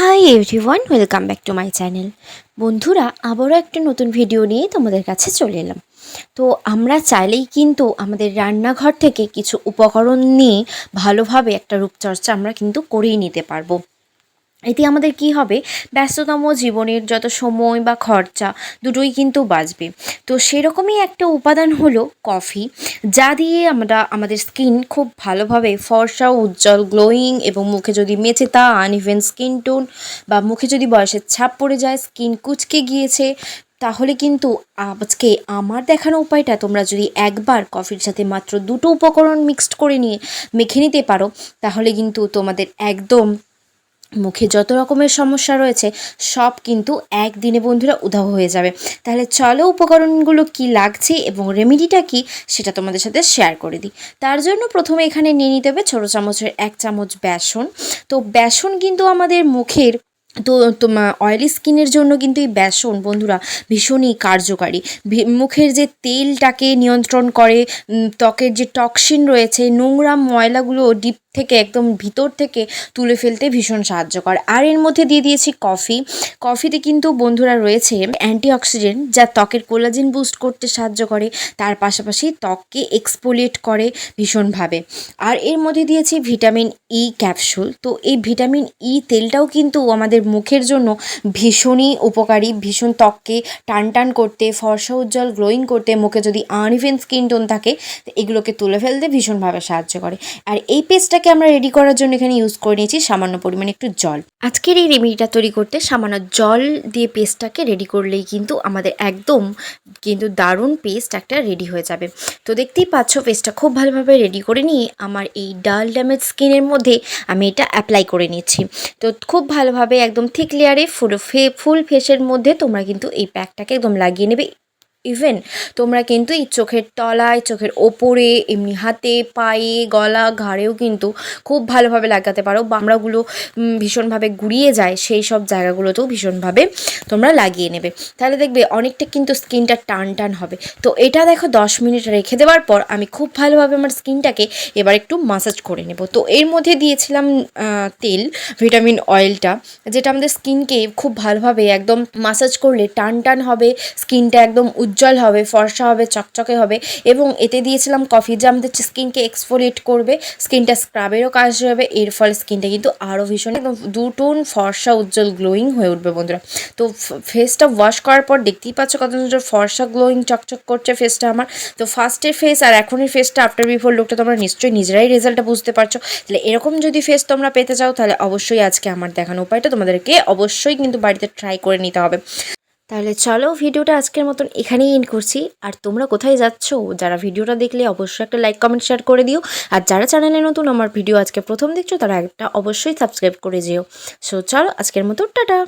Hi everyone welcome back to my channel বন্ধুরা, আবারও একটা নতুন ভিডিও নিয়ে তোমাদের কাছে চলে এলাম। তো আমরা চাইলেই কিন্তু আমাদের রান্নাঘর থেকে কিছু উপকরণ নিয়ে ভালোভাবে একটা রূপচর্চা আমরা কিন্তু করেই নিতে পারব। এতে আমাদের কি হবে? ব্যস্ততম জীবনের যত সময় বা খরচা, দুটোই কিন্তু বাঁচবে। তো সেরকমই একটা উপাদান হলো কফি, যা দিয়ে আমরা, আমাদের স্কিন খুব ভালোভাবে ফর্সা, উজ্জ্বল, গ্লোয়িং এবং মুখে যদি মেচেতা আনইভেন স্কিন টোন বা মুখে যদি বয়সের ছাপ পড়ে যায়, স্কিন কুচকে গিয়েছে, তাহলে কিন্তু আজকে আমার দেখানো উপায়টা তোমরা যদি একবার কফির সাথে মাত্র দুটো উপকরণ মিক্সড করে নিয়ে, মেখে নিতে পারো, তাহলে কিন্তু তোমাদের একদম মুখে যত রকমের সমস্যা রয়েছে, সব কিন্তু একদিনে বন্ধুরা উধাও হয়ে যাবে। তাহলে চলো উপকরণগুলো কি লাগছে এবং রেমেডিটা কি, সেটা তোমাদের সাথে শেয়ার করে দিই। তার জন্য প্রথমে এখানে নিয়ে নিতে হবে ছোটো চামচের এক চামচ বেসন। তো বেসন কিন্তু আমাদের মুখের তো তোমার অয়েলি স্কিনের জন্য কিন্তু এই বেসন বন্ধুরা ভীষণই কার্যকারী। মুখের যে তেলটাকে নিয়ন্ত্রণ করে ত্বকের যে টক্সিন রয়েছে, নোংরা ময়লাগুলো ডিপ থেকে একদম ভিতর থেকে তুলে ফেলতে ভীষণ সাহায্য করে। আর এর মধ্যে দিয়ে দিয়েছি কফি। কফিতে কিন্তু বন্ধুরা রয়েছে অ্যান্টিঅক্সিডেন্ট যা ত্বকের কোলাজেন বুস্ট করতে সাহায্য করে, তার পাশাপাশি ত্বককে এক্সপোলিয়েট করে ভীষণভাবে। আর এর মধ্যে দিয়েছি ভিটামিন ই ক্যাপসুল। তো এই ভিটামিন ই তেলটাও কিন্তু আমাদের মুখের জন্য ভীষণই উপকারী, ভীষণ ত্বককে টান টান করতে, ফর্সা উজ্জ্বল গ্লোয়িং করতে, মুখে যদি আনইভেন স্কিন টোন থাকে এগুলোকে তুলে ফেলতে ভীষণভাবে সাহায্য করে। আর এই পেস্টটাকে আমরা রেডি করার জন্য এখানে ইউজ করে নিয়েছি সামান্য পরিমাণে একটু জল। আজকের এই রেমেডিটা তৈরি করতে সামান্য জল দিয়ে পেস্টটাকে রেডি করলেই কিন্তু আমাদের একদম কিন্তু দারুণ পেস্ট একটা রেডি হয়ে যাবে। তো দেখতেই পাচ্ছ পেস্টটা খুব ভালোভাবে রেডি করে নিয়ে আমার এই ডাল ড্যামেজ স্কিনের মধ্যে আমি এটা অ্যাপ্লাই করে নিচ্ছি। তো খুব ভালোভাবে একদম থিক লেয়ারে ফুল ফে ফুল ফেসের মধ্যে তোমরা কিন্তু এই প্যাকটাকে একদম লাগিয়ে নেবে। ইভেন তোমরা কিন্তু এই চোখের তলায়, চোখের ওপরে, এমনি হাতে, পায়ে, গলা, ঘাড়েও কিন্তু খুব ভালোভাবে লাগাতে পারো। বামড়াগুলো ভীষণভাবে গুড়িয়ে যায়, সেই সব জায়গাগুলোতেও ভীষণভাবে তোমরা লাগিয়ে নেবে। তাহলে দেখবে অনেকটা কিন্তু স্কিনটা টান টান হবে। তো এটা দেখো দশ মিনিট রেখে দেওয়ার পর আমি খুব ভালোভাবে আমার স্কিনটাকে এবার একটু মাসাজ করে নেব। তো এর মধ্যে দিয়েছিলাম তেল ভিটামিন অয়েলটা যেটা আমাদের স্কিনকে খুব ভালোভাবে একদম মাসাজ করলে টান টান হবে, স্কিনটা একদম উজ্জ্বল হবে, ফর্সা হবে, চকচকে হবে এবং এতে দিয়েছিলাম কফি যা আমাদের স্কিনকে এক্সফোলিয়েট করবে স্কিনটা স্ক্রাবেরও কাজ হবে এর ফলে স্কিনটা কিন্তু আরও ভীষণ একদম দুটোন ফর্সা উজ্জ্বল গ্লোয়িং হয়ে উঠবে বন্ধুরা। তো ফেসটা ওয়াশ করার পর দেখতেই পাচ্ছ কত সুন্দর ফর্সা গ্লোয়িং চকচক করছে ফেসটা আমার। তো ফার্স্টের ফেস আর এখনের ফেসটা আফটার বিফোর লুকটা তোমরা নিশ্চয়ই নিজেরাই রেজাল্টটা বুঝতে পারছ। তাহলে এরকম যদি ফেস তোমরা পেতে চাও তাহলে অবশ্যই আজকে আমার দেখানো উপায়টা তোমাদেরকে অবশ্যই কিন্তু বাড়িতে ট্রাই করে নিতে হবে। তাহলে চলো ভিডিওটা আজকের মতন এখানেই এন্ড করছি। আর তোমরা কোথায় যাচ্ছ, যারা ভিডিওটা দেখলে অবশ্যই একটা লাইক কমেন্ট শেয়ার করে দিও। আর যারা চ্যানেলে নতুন, আমার ভিডিও আজকে প্রথম দেখছ, তারা একটা অবশ্যই সাবস্ক্রাইব করে যেও। সো চলো আজকের মতন, টাটা!